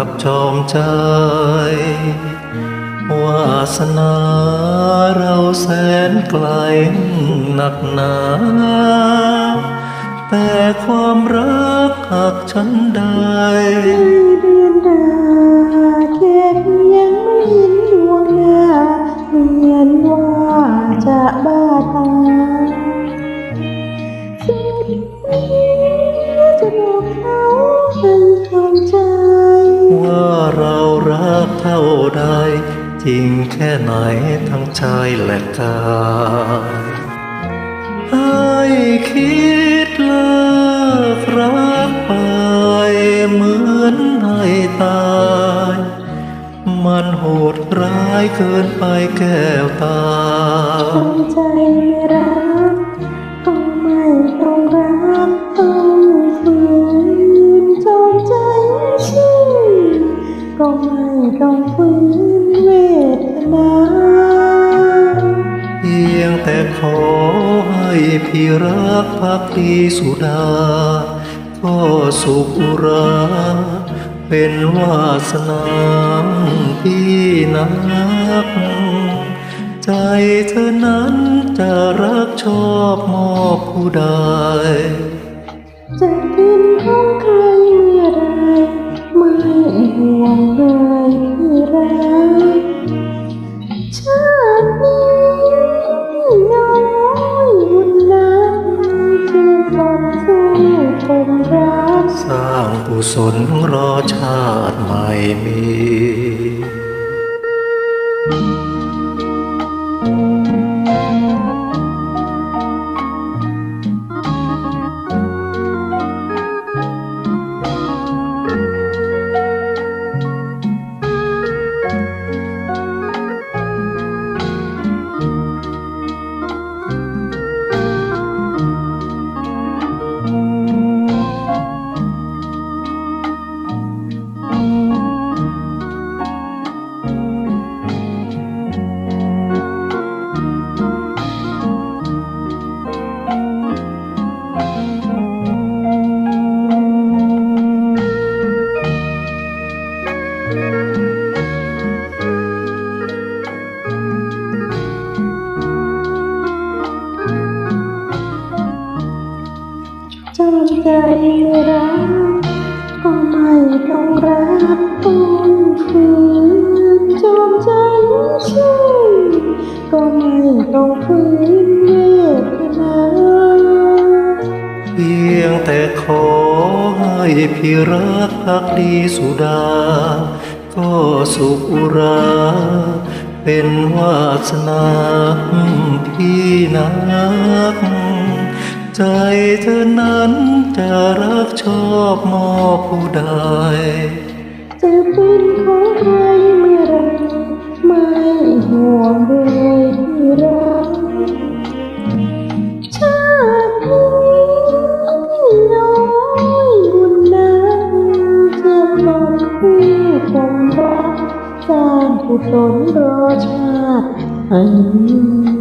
กับชอมใจ วาสนาเราแสนไกลหนักหนา แต่ความรักหากฉันได้เดือนดาแค่เพียงไม่เห็นดวงหน้าเหมือนว่าจะบ้า จริงแค่ไหนทั้งใจและกายให้คิดเลิกรักไปเหมือนให้ตาย มันโหดร้ายเกินไปแก้วตาใจไม่รัก ต้องฝืนเวทนาเพียงแต่ขอให้พี่รักพักดีสุดาก็สุขอุราเป็นวาสนาพี่นัก ใจเธอนั้นจะรักชอบมอบผู้ใด กุศลรอชาติใหม่มี จำใจรักก็ไม่ต้องรักต้องฝืนจงใจไม่ใช่ก็ไม่ต้องฝืน พียงแต่ขอให้พี่รักพักดีสุดา ก็สุขอุรา เป็นวาสนาพี่นัก ใจเธอนั้นจะรักชอบมอบผู้ใดจะเป็นของใครเมื่อไรไม่ห่วงเลย คงรักส